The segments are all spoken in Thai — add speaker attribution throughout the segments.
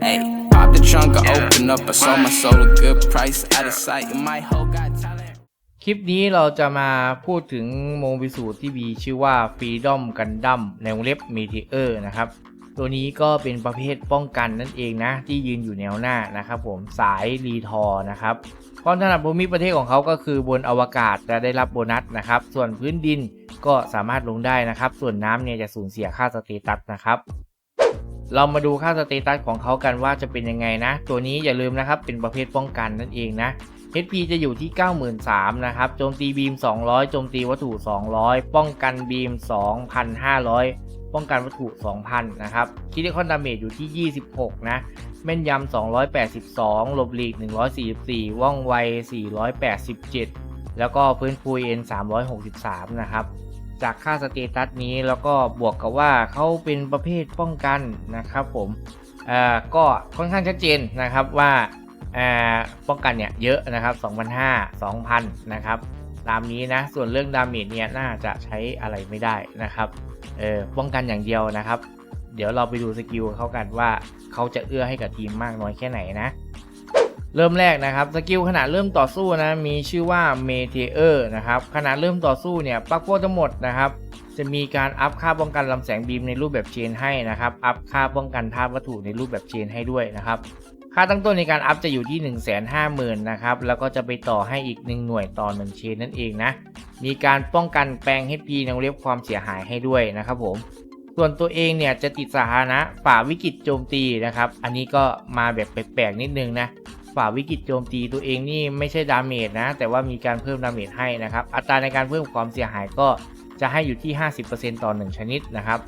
Speaker 1: Hey, pop the trunk, I open up. I sold my soul a good price. Out of sight, and my hoe got talent.
Speaker 2: คลิปนี้เราจะมาพูดถึงโมบิสูตรที่มีชื่อว่า Freedom Gundam ในวงเล็บ Meteor นะครับ ตัวนี้ก็เป็นประเภทป้องกันนั่นเองนะ ที่ยืนอยู่แนวหน้านะครับผมสายรีทอร์นะครับความถนัดภูมิประเทศของเขาก็คือบนอวกาศจะได้รับโบนัสนะครับ ส่วนพื้นดินก็สามารถลงได้นะครับ ส่วนน้ำเนี่ยจะสูญเสียค่าสเตตัสนะครับ เรามาดูค่าสเตตัสของเขากันว่าจะเป็นยังไงนะ ตัวนี้อย่าลืมนะครับเป็นประเภทป้องกันนั่นเองนะ HP จะอยู่ที่ 93,000นะครับโจมตีบีม 200 โจมตีวัตถุ 200 ป้องกันบีม 2,500 ป้องกันวัตถุ 2,000 นะครับคิดคอนดาเมจอยู่ที่ 26 นะ แม่นยำ 282 หลบหลีก 144 ว่องไว 487 แล้วก็พื้นฟูเอ็น363 นะครับ จากค่าสเตตัสนี้แล้วก็บวกกับว่าเขาเป็นประเภทป้องกันนะครับผมอ่าก็ค่อนข้างชัดเจนนะครับว่าอ่าป้องกันเนี่ยเยอะนะครับ2,500 2,000 นะครับตามนี้นะส่วนเรื่องดาเมจเนี่ยน่าจะใช้อะไรไม่ได้นะครับเออป้องกันอย่างเดียวนะครับ เดี๋ยวเราไปดูสกิลเขากันว่าเขาจะเอื้อให้กับทีมมากน้อยแค่ไหนนะ เริ่มแรกนะครับสกิลขณะเริ่มต่อสู้นะมีชื่อว่าเมเทเออร์นะครับขณะเริ่มต่อสู้เนี่ยปลั๊กโฟทั้งหมดนะครับจะมีการอัพค่าป้องกันลำแสงบีมในรูปแบบเชนให้นะครับอัพค่าป้องกันธาตุวัตถุในรูปแบบเชนให้ด้วยนะครับค่าตั้งต้นในการอัพจะอยู่ที่ 1 5 0 0 0 0นะครับแล้วก็จะไปต่อให้อีก 1 หน่วยต่อ 1 เชนนั่นเองนะมีการป้องกันแปลง HP ในวงเล็บความเสียหายให้ด้วยนะครับผมส่วนตัวเองเนี่ยจะติดสถานะฝ่าวิกฤตโจมตีนะครับอันนี้ก็มาแบบแปลกๆนิดนึงนะ ฝ่าวิกฤตโจมตีตัวเองนี่ไม่ใช่ดาเมจนะ แต่ว่ามีการเพิ่มดาเมจให้นะครับ อัตราในการเพิ่มความเสียหายก็จะให้อยู่ที่ 50%ต่อ 1 ชนิดนะครับ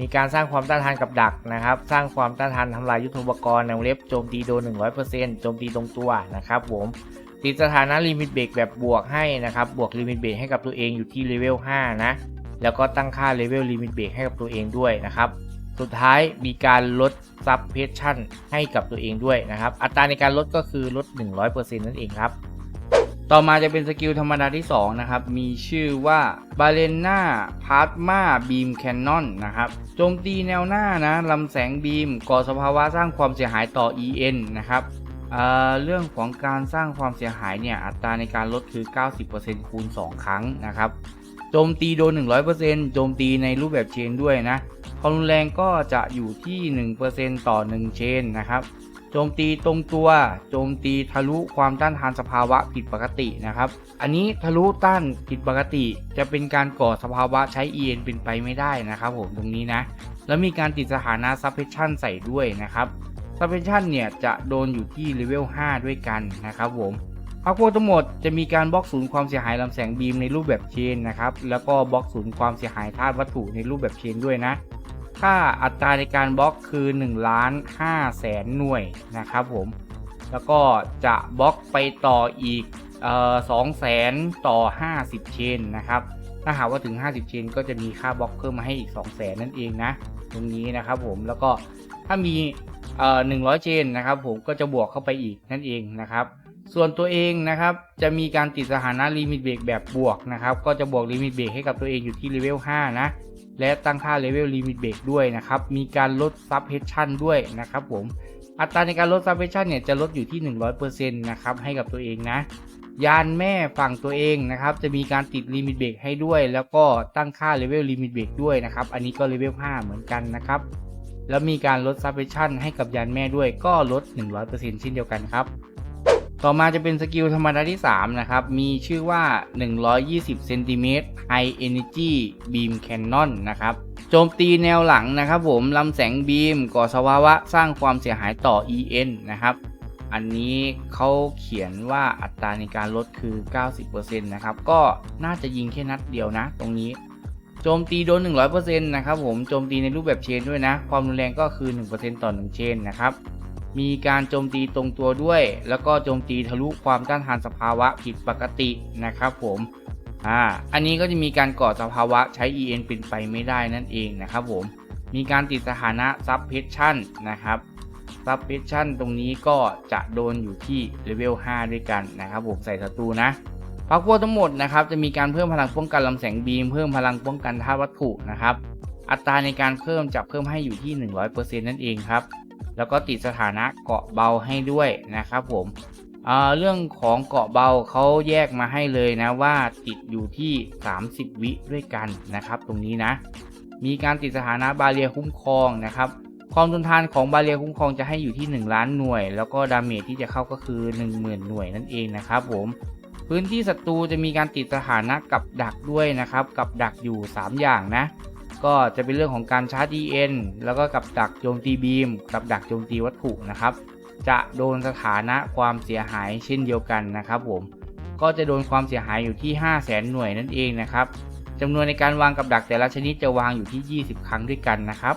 Speaker 2: มีการสร้างความต้านทานกับดักนะครับ สร้างความต้านทานทำลายยุทโธปกรณ์ในวงเล็บโจมตีโดน 100%โจมตีตรงตัวนะครับผมติดสถานะลิมิตเบรกแบบบวกให้นะครับ บวกลิมิตเบรกให้กับตัวเองอยู่ที่เลเวล5นะ แล้วก็ตั้งค่าเลเวลลิมิตเบรกให้กับตัวเองด้วยนะครับ สุดท้ายมีการลดซับเพชชั่นให้กับตัวเองด้วยนะครับ อัตราในการลดก็คือลด 100%นั่นเองครับ ต่อมาจะเป็นสกิลธรรมดาที่ 2 นะครับ มีชื่อว่า b a l e n a p l a s m a Beam Cannon นะครับ โจมตีแนวหน้านะลำแสงบีม ก่อสภาวะสร้างความเสียหายต่อ EN นะครับเเรื่องของการสร้างความเสียหายเนี่ยอัตราในการลดคือ 90%คูณ 2 ครั้งนะครับ โจมตีโดน 100%โจมตีในรูปแบบเชนด้วยนะ ความรุนแรงก็จะอยู่ที่ 1%ต่อ 1 เชนนะครับ โจมตีตรงตัว โจมตีทะลุความต้านทานสภาวะผิดปกตินะครับ อันนี้ทะลุต้านผิดปกติจะเป็นการก่อสภาวะใช้ EN เป็นไปไม่ได้นะครับผมตรงนี้นะ แล้วมีการติดสถานะ Suppression ใส่ด้วยนะครับ Suppression เนี่ยจะโดนอยู่ที่เลเวล 5 ด้วยกันนะครับผมพักพวกทั้งหมดจะมีการบล็อกศูนย์ความเสียหายลำแสงบีมในรูปแบบเชนนะครับ แล้วก็บล็อกศูนย์ความเสียหายธาตุวัตถุในรูปแบบเชนด้วยนะ ค่าอัตราในการบล็อกคือ1ล้าน5แสนหน่วยนะครับผม แล้วก็จะบล็อกไปต่ออีกเอ่อ2แสนต่อ 50 เชนนะครับ ถ้าหากว่าถึง 50 เชนก็จะมีค่าบล็อกเพิ่มมาให้อีก2แสนนั่นเองนะ ตรงนี้นะครับผม แล้วก็ถ้ามีเอ่อ100เชนนะครับผมก็จะบวกเข้าไปอีกนั่นเองนะครับ ส่วนตัวเองนะครับจะมีการติดสถานะลิมิตเบรกแบบบวกนะครับ ก็จะบวกลิมิตเบรกให้กับตัวเองอยู่ที่เลเวล 5 นะ และตั้งค่าเลเวลลิมิตเบรกด้วยนะครับ มีการลดซับเพชชั่นด้วยนะครับผมอัตราในการลดซับเพชชั่นเนี่ยจะลดอยู่ที่ 100%นะครับให้กับตัวเองนะ ยานแม่ฝั่งตัวเองนะครับจะมีการติดลิมิตเบรกให้ด้วย แล้วก็ตั้งค่าเลเวลลิมิตเบรกด้วยนะครับอันนี้ก็เลเวล5เหมือนกันนะครับแล้วมีการลดซับเพชชั่นให้กับยานแม่ด้วยก็ลด 100%เช่นเดียวกันครับ ต่อมาจะเป็นสกิลธรรมดาที่ 3 นะครับ มีชื่อว่า 120 เซนติเมตร High Energy Beam Cannon นะครับ โจมตีแนวหลังนะครับผมลำแสงบีมก่อสภาวะสร้างความเสียหายต่อ EN นะครับ อันนี้เขาเขียนว่าอัตราในการลดคือ 90%นะครับ ก็น่าจะยิงแค่นัดเดียวนะ ตรงนี้ โจมตีโดน 100%นะครับผม โจมตีในรูปแบบเชนด้วยนะ ความรุนแรงก็คือ 1%ต่อ 1 เชนนะครับ มีการโจมตีตรงตัวด้วย แล้วก็โจมตีทะลุความต้านทานสภาวะผิดปกตินะครับผมอ่าอันนี้ก็จะมีการก่อสภาวะใช้ EN เป็นไปไม่ได้นั่นเองนะครับผมมีการติดสถานะ Suppression นะครับ Suppression ตรงนี้ก็จะโดนอยู่ที่เลเวล5ด้วยกันนะครับผมใส่ศัตรูนะพักพวกทั้งหมดนะครับจะมีการเพิ่มพลังป้องกันลำแสงบีม เพิ่มพลังป้องกันธาตุวัตถุนะครับ อัตราในการเพิ่มจะเพิ่มให้อยู่ที่ 100%นั่นเองครับ แล้วก็ติดสถานะเกาะเบาให้ด้วยนะครับผมเรื่องของเกาะเบาเขาแยกมาให้เลยนะว่าติดอยู่ที่ 30 วิด้วยกันนะครับ ตรงนี้นะ มีการติดสถานะบาเรียคุ้มครองนะครับ ความทนทานของบาเรียคุ้มครองจะให้อยู่ที่ 1 ล้านหน่วย แล้วก็ดาเมจที่จะเข้าก็คือ 10,000 หน่วยนั่นเองนะครับผมพื้นที่ศัตรูจะมีการติดสถานะกับดักด้วยนะครับ กับดักอยู่ 3 อย่างนะ ก็จะเป็นเรื่องของการชาร์จ EN แล้วก็กับดักโจมตีบีม กับดักโจมตีวัตถุนะครับ จะโดนสถานะความเสียหายเช่นเดียวกันนะครับผม ก็จะโดนความเสียหายอยู่ที่ 5 0 0แสนหน่วยนั่นเองนะครับจำนวนในการวางกับดักแต่ละชนิดจะวางอยู่ที่ 20 ครั้งด้วยกันนะครับ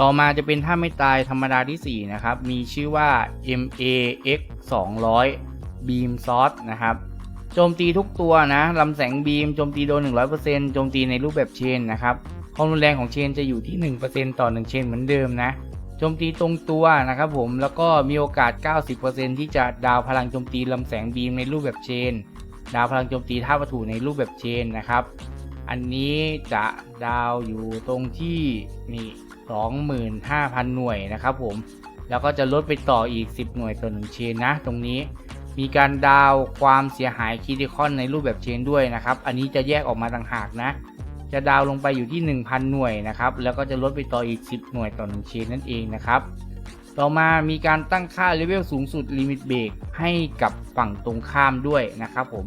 Speaker 2: ต่อมาจะเป็นท่าไม่ตายธรรมดาที่ 4 นะครับ มีชื่อว่า MAX 200 Beam s o r t นะครับ โจมตีทุกตัวนะลำแสงบีมโจมตีโดน 100%โจมตีในรูปแบบเชนนะครับความรุนแรงของเชนจะอยู่ที่ 1%ต่อ 1 เชนเหมือนเดิมนะโจมตีตรงตัวนะครับผมแล้วก็มีโอกาส 90%ที่จะดาวพลังโจมตีลำแสงบีมในรูปแบบเชน ดาวพลังโจมตีท่าวัตถุในรูปแบบเชนนะครับ อันนี้จะดาวอยู่ตรงที่นี่25,000 หน่วยนะครับผมแล้วก็จะลดไปต่ออีก 10 หน่วยต่อ1เชนนะ ตรงนี้ มีการดาวความเสียหายคิดิคอนในรูปแบบเชนด้วยนะครับ อันนี้จะแยกออกมาต่างหากนะ จะดาวลงไปอยู่ที่ 1,000 หน่วยนะครับ แล้วก็จะลดไปต่ออีก 10 หน่วยต่อ1เชนนั่นเองนะครับ ต่อมามีการตั้งค่าเลเวลสูงสุดลิมิตเบรกให้กับฝั่งตรงข้ามด้วยนะครับผม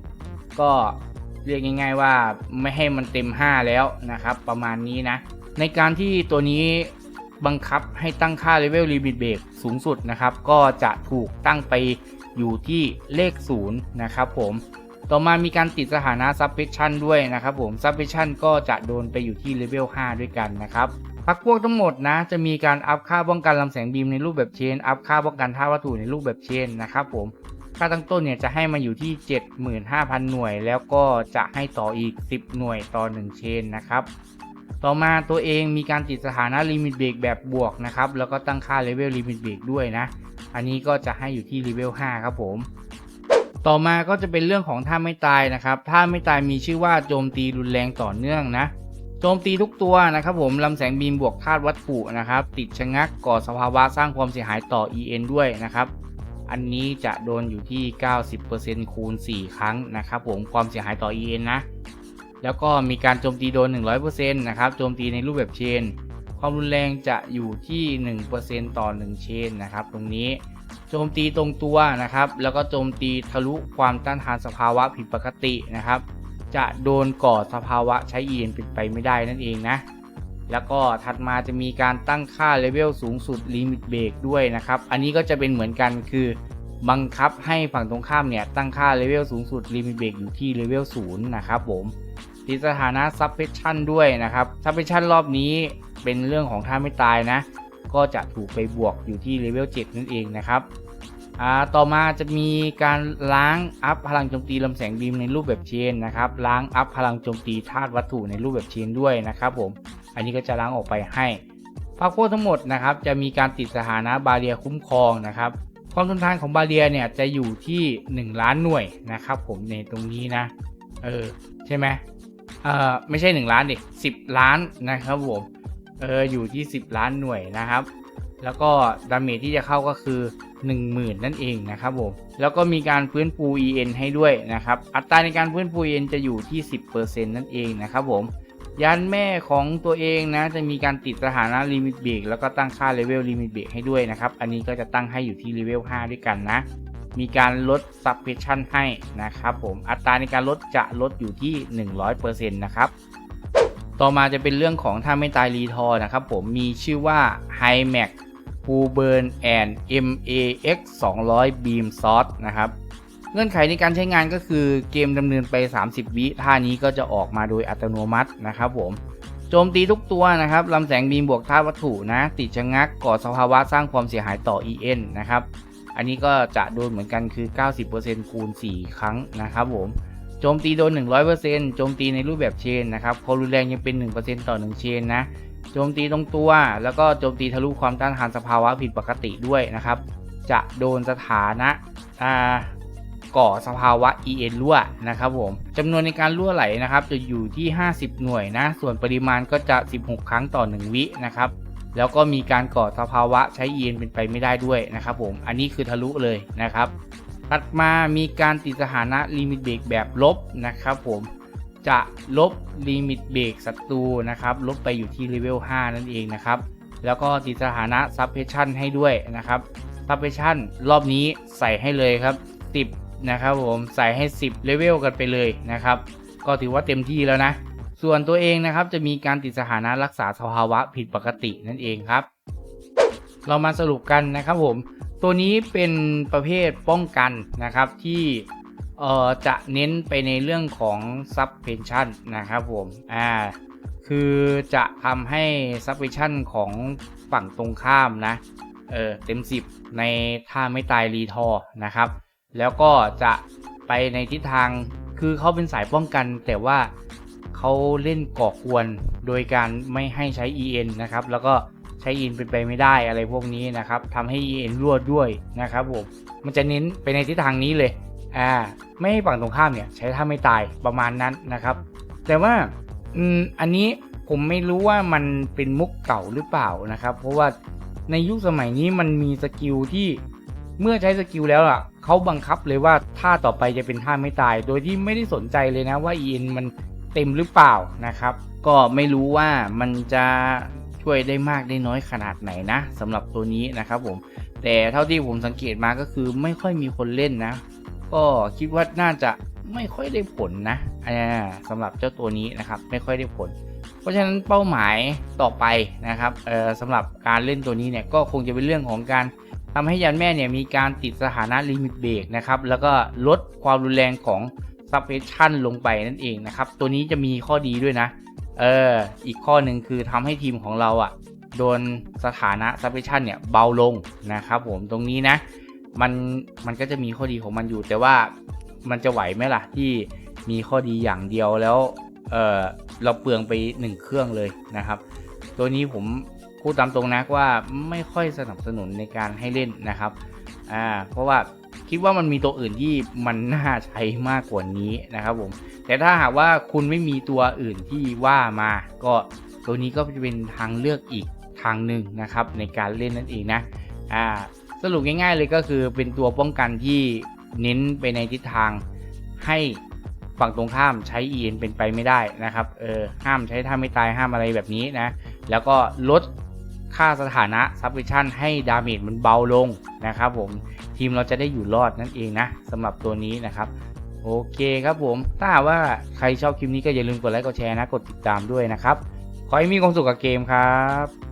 Speaker 2: ก็เรียกง่าย ๆว่าไม่ให้มันเต็ม 5 แล้วนะครับ ประมาณนี้นะ ในการที่ตัวนี้บังคับให้ตั้งค่าเลเวลลิมิตเบรกสูงสุดนะครับ ก็จะถูกตั้งไป อยู่ที่เลข 0 นะครับผมต่อมามีการติดสถานะ Suppression ด้วยนะครับผม Suppression ก็จะโดนไปอยู่ที่เลเวล5ด้วยกันนะครับพักพวกทั้งหมดนะ จะมีการอัพค่าป้องกันลำแสงบีมในรูปแบบเชน อัพค่าป้องกันท่าวัตถุในรูปแบบเชนนะครับผม ค่าตั้งต้นเนี่ยจะให้มาอยู่ที่ 75,000 หน่วย แล้วก็จะให้ต่ออีก 10 หน่วยต่อ 1 เชนนะครับ ต่อมาตัวเองมีการติดสถานะลิมิตเบรกแบบบวกนะครับ แล้วก็ตั้งค่าเลเวลลิมิตเบรกด้วยนะ อันนี้ก็จะให้อยู่ที่เลเวล5ครับผมต่อมาก็จะเป็นเรื่องของท่าไม่ตายนะครับท่าไม่ตายมีชื่อว่าโจมตีรุนแรงต่อเนื่องนะโจมตีทุกตัวนะครับผมลำแสงบีมบวกธาตุวัตถุนะครับ ติดชะงักก่อสภาวะสร้างความเสียหายต่อ EN ด้วยนะครับ อันนี้จะโดนอยู่ที่ 90%คูณ 4 ครั้งนะครับผมความเสียหายต่อ EN นะ แล้วก็มีการโจมตีโดน 100%นะครับโจมตีในรูปแบบเชน ความรุนแรงจะอยู่ที่ 1%ต่อ 1 เชนนะครับ ตรงนี้โจมตีตรงตัวนะครับ แล้วก็โจมตีทะลุความต้านทานสภาวะผิดปกตินะครับ จะโดนก่อสภาวะใช้ EN เป็นไปไม่ได้นั่นเองนะ แล้วก็ถัดมาจะมีการตั้งค่าเลเวลสูงสุดลิมิตเบรกด้วยนะครับ อันนี้ก็จะเป็นเหมือนกันคือบังคับให้ฝั่งตรงข้ามเนี่ยตั้งค่าเลเวลสูงสุดลิมิตเบรกอยู่ที่เลเวล0นะครับผมติดสถานะ Suppression ด้วยนะครับ Suppression รอบนี้ เป็นเรื่องของท่าไม่ตายนะ ก็จะถูกไปบวกอยู่ที่เลเวล7นั่นเองนะครับต่อมาจะมีการล้างอัพพลังโจมตีลำแสงบีมในรูปแบบเชนนะครับ ล้างอัพพลังโจมตีธาตุวัตถุในรูปแบบเชนด้วยนะครับผม อันนี้ก็จะล้างออกไปให้พรรคพวกทั้งหมดนะครับ จะมีการติดสถานะบาเรียคุ้มครองนะครับ ความทนทานของบาเรียเนี่ยจะอยู่ที่ 1 ล้านหน่วยนะครับ ผมในตรงนี้นะ เออใช่ไหมเออไม่ใช่ 1 ล้านเดิ10 ล้านนะครับผม เอออยู่ที่ 10 ล้านหน่วยนะครับ แล้วก็ดาเมจที่จะเข้าก็คือ 10,000 นั่นเองนะครับผมแล้วก็มีการฟื้นฟู EN ให้ด้วยนะครับ อัตราในการฟื้นฟู EN จะอยู่ที่ 10%นั่นเองนะครับผมยันแม่ของตัวเองนะจะมีการติดสถานะลิมิตเบรกแล้วก็ตั้งค่าเลเวลลิมิตเบรกให้ด้วยนะครับ อันนี้ก็จะตั้งให้อยู่ที่เลเวล5ด้วยกันนะ มีการลด Suppression ให้นะครับผมอัตราในการลดจะลดอยู่ที่ 100%นะครับ ต่อมาจะเป็นเรื่องของถ้าไม่ตายรีทอร์นะครับผมมีชื่อว่า h i m a x f u Burn and MAX 200 Beam s o r t นะครับเงื่อนไขในการใช้งานก็คือเกมดำเนินไป 30 วิท่านี้ก็จะออกมาโดยอัตโนมัตินะครับผมโจมตีทุกตัวนะครับลำแสงบีมบวกธาตุวัตถุนะ ติดชะงักก่อสภาวะสร้างความเสียหายต่อ EN นะครับ อันนี้ก็จะโดนเหมือนกันคือ 90%คูณ 4 ครั้งนะครับผม โจมตีโดน 100%โจมตีในรูปแบบเชนนะครับความรุนแรงยังเป็น 1%ต่อ 1 เชนนะ โจมตีตรงตัว แล้วก็โจมตีทะลุความต้านทานสภาวะผิดปกติด้วยนะครับ จะโดนสถานะอ่าก่อสภาวะ EN รั่วนะครับผมจำนวนในการรั่วไหลนะครับจะอยู่ที่ 50 หน่วยนะ ส่วนปริมาณก็จะ 16 ครั้งต่อ 1 วินะครับ แล้วก็มีการก่อสภาวะใช้ EN เป็นไปไม่ได้ด้วยนะครับผม อันนี้คือทะลุเลยนะครับ ถัดมามีการติดสถานะลิมิตเบรกแบบลบนะครับผมจะลบลิมิตเบรกศัตรูนะครับ ลบไปอยู่ที่เลเวล5นั่นเองนะครับ แล้วก็ติดสถานะซับเพชชั่นให้ด้วยนะครับซับเพชชั่นรอบนี้ใส่ให้เลยครับ 10 นะครับผมใส่ให้ 10 เลเวลกันไปเลยนะครับ ก็ถือว่าเต็มที่แล้วนะ ส่วนตัวเองนะครับจะมีการติดสถานะรักษาสภาวะผิดปกตินั่นเองครับ เรามาสรุปกันนะครับผม ตัวนี้เป็นประเภทป้องกันนะครับที่เอ่อจะเน้นไปในเรื่องของ subvention นะครับผมอ่าคือจะทำให้ subvention ของฝั่งตรงข้ามนะเออเต็ม 10 ในท่าไม่ตายรีทอร์นะครับ แล้วก็จะไปในทิศทางคือเขาเป็นสายป้องกัน แต่ว่าเขาเล่นก่อกวนโดยการไม่ให้ใช้ EN นะครับ แล้วก็ ใช้ EN เป็นไปไม่ได้อะไรพวกนี้นะครับทำให้ EN รั่วด้วยนะครับผมมันจะเน้นไปในทิศทางนี้เลยอ่าไม่ให้ฝั่งตรงข้ามเนี่ยใช้ท่าไม่ตายประมาณนั้นนะครับ แต่ว่าอืมอันนี้ผมไม่รู้ว่ามันเป็นมุกเก่าหรือเปล่านะครับ เพราะว่าในยุคสมัยนี้มันมีสกิลที่เมื่อใช้สกิลแล้วอะเขาบังคับเลยว่าท่าต่อไปจะเป็นท่าไม่ตาย โดยที่ไม่ได้สนใจเลยนะว่า EN มันเต็มหรือเปล่านะครับ ก็ไม่รู้ว่ามันจะ ช่วยได้มากได้น้อยขนาดไหนนะสำหรับตัวนี้นะครับผมแต่เท่าที่ผมสังเกตมาก็คือไม่ค่อยมีคนเล่นนะ ก็คิดว่าน่าจะไม่ค่อยได้ผลนะอ่าสำหรับเจ้าตัวนี้นะครับไม่ค่อยได้ผล เพราะฉะนั้นเป้าหมายต่อไปนะครับเอ่อสำหรับการเล่นตัวนี้เนี่ยก็คงจะเป็นเรื่องของการทำให้ยันแม่เนี่ยมีการติดสถานะลิมิตเบรกนะครับแล้วก็ลดความรุนแรงของซับเพชชั่นลงไปนั่นเองนะครับตัวนี้จะมีข้อดีด้วยนะ เออ อีกข้อหนึ่งคือทำให้ทีมของเราอะ่ะ โดนสถานะซับเพชชั่นเนี่ยเบาลงนะครับผมตรงนี้นะ มันมันก็จะมีข้อดีของมันอยู่ แต่ว่ามันจะไหวไหมล่ะที่มีข้อดีอย่างเดียวแล้ว เออเราเปลืองไปหนึ่งเครื่องเลยนะครับ ตัวนี้ผมพูดตามตรงนะว่าไม่ค่อยสนับสนุนในการให้เล่นนะครับ อ่า เพราะว่า คิดว่ามันมีตัวอื่นที่มันน่าใช้มากกว่านี้นะครับผม แต่ถ้าหากว่าคุณไม่มีตัวอื่นที่ว่ามา ก็ตัวนี้ก็จะเป็นทางเลือกอีกทางหนึ่งนะครับ ในการเล่นนั่นเองนะอ่าสรุปง่ายๆเลยก็คือเป็นตัวป้องกันที่เน้นไปในทิศทางให้ฝั่งตรงข้ามใช้ EN เป็นไปไม่ได้นะครับ เออ ห้ามใช้ท่าไม่ตายห้ามอะไรแบบนี้นะ แล้วก็ลดค่าสถานะซับ v ิชั่นให้ดาเมจมันเบาลง นะครับผมทีมเราจะได้อยู่รอดนั่นเองนะสำหรับตัวนี้นะครับโอเคครับผมถ้าว่าใครชอบคลิปนี้ก็อย่าลืมกดไลค์กดแชร์นะกดติดตามด้วยนะครับขอให้มีความสุขกับเกมครับ